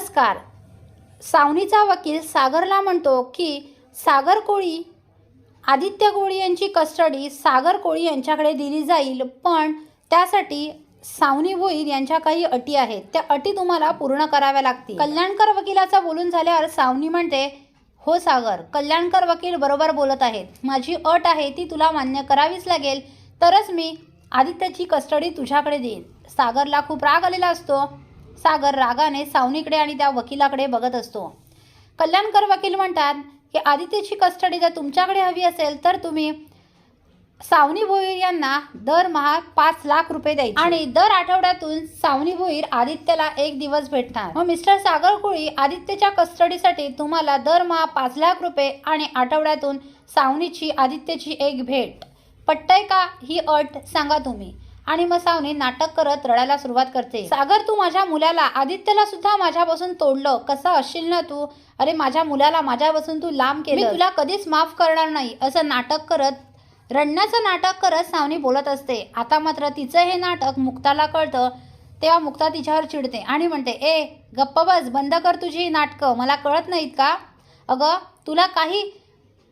नमस्कार. सावनीचा वकील सागरला म्हणतो की सागर कोळी आदित्य कोळी यांची कस्टडी सागर कोळी यांच्याकडे दिली जाईल पण त्यासाठी सावनी भोईर यांच्या काही अटी आहेत. त्या अटी तुम्हाला पूर्ण कराव्या लागतील. कल्याणकर वकिलाचा बोलून झाल्यावर सावनी म्हणते हो सागर कल्याणकर वकील बरोबर बोलत आहेत. माझी अट आहे ती तुला मान्य करावीच लागेल तरच मी आदित्यची कस्टडी तुझ्याकडे देईन. सागरला खूप राग आलेला असतो. सागर रागाने सावनीकडे आणि त्या वकिलाकडे बघत असतो. कल्याणकर वकील म्हणतात की आदित्यची कस्टडी जर तुमच्याकडे हवी असेल तर तुम्ही सावनी भोईर यांना दरमहा पाच लाख रुपये द्यायचे. आणि दर आठवड्यातून सावनी भोईर आदित्यला एक दिवस भेटणार. मग मिस्टर सागर कोळी आदित्यच्या कस्टडीसाठी तुम्हाला दरमहा पाच लाख रुपये आणि आठवड्यातून सावनीची आदित्यची एक भेट. पटतय का ही अट सांगा तुम्ही. आणि मग सावनी नाटक करत रडायला सुरुवात करते. सागर तू माझ्या मुलाला आदित्यला सुद्धा माझ्यापासून तोडलं. कसं असशील ना तू? अरे माझ्या मुलाला माझ्यापासून तू लांब केलं तुला कधीच माफ करणार नाही. असं नाटक करत रडण्याचं नाटक करत सावनी बोलत असते. आता मात्र तिचं हे नाटक मुक्ताला कळतं. तेव्हा मुक्ता तिच्यावर चिडते आणि म्हणते ए गप्प बस. बंद कर तुझी ही नाटकं. मला कळत नाहीत का? अगं तुला काही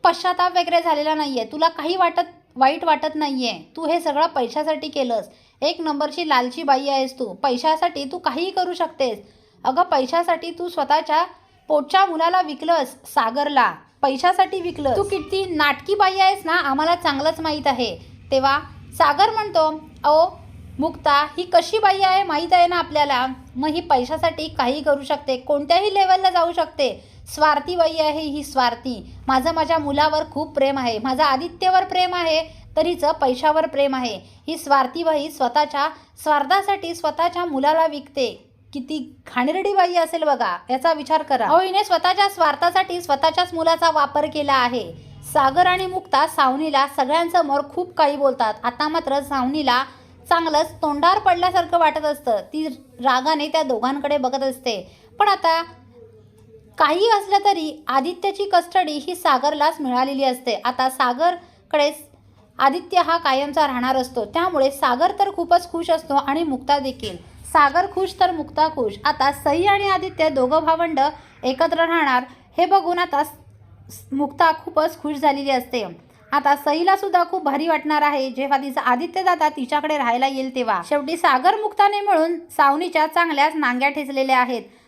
पश्चाताप वगैरे झालेला नाही आहे तुला काही वाटत वाईट वाटत नाही आहे तू हे सगळं पैशासाठी केलंस. एक नंबरची लालची बाई आहेस तू. पैशासाठी तू काहीही करू शकतेस. अगं पैशासाठी तू स्वतःच्या पोटच्या मुलाला विकलंस सागरला. पैशासाठी विकलं तू किती नाटकी बाई आहेस ना आम्हाला चांगलंच माहीत आहे. तेव्हा सागर म्हणतो अहो मुक्ता ही कशी बाई आहे माहीत आहे ना आपल्याला? मग ही पैशासाठी काही करू शकते. कोणत्याही लेवलला जाऊ शकते. स्वार्थी बाई आहे ही स्वार्थी. माझं माझ्या मुलावर खूप प्रेम आहे. माझं आदित्यवर प्रेम आहे तर हिचं पैशावर प्रेम आहे. ही स्वार्थी बाई स्वतःच्या स्वार्थासाठी स्वतःच्या मुलाला विकते. किती घाणेरडी बाई असेल बघा याचा विचार करा. अहो हिने स्वतःच्या स्वार्थासाठी स्वतःच्याच मुलाचा वापर केला आहे. सागर आणि मुक्ता सावनीला सगळ्यांसमोर खूप काही बोलतात. आता मात्र सावनीला चांगलंच तोंडार पडल्यासारखं वाटत असतं. ती रागाने त्या दोघांकडे बघत असते. पण आता काही असलं तरी आदित्यची कस्टडी ही सागरलाच मिळालेली असते. आता सागरकडे आदित्य हा कायमचा राहणार असतो. त्यामुळे सागर तर खूपच खुश असतो आणि मुक्ता देखील. सागर खुश तर मुक्ता खुश. आता सई आणि आदित्य दोघं भावंड एकत्र राहणार हे बघून आता मुक्ता खूपच खुश झालेली असते. आता सईला सुद्धा खूप भारी वाटणार आहे. जेव्हा तिचा आदित्य दादा तिच्याकडे राहायला येईल तेव्हा. शेवटी सागर मुक्ताने मिळून सावनीच्या चांगल्याच नांग्या ठेचलेल्या आहेत.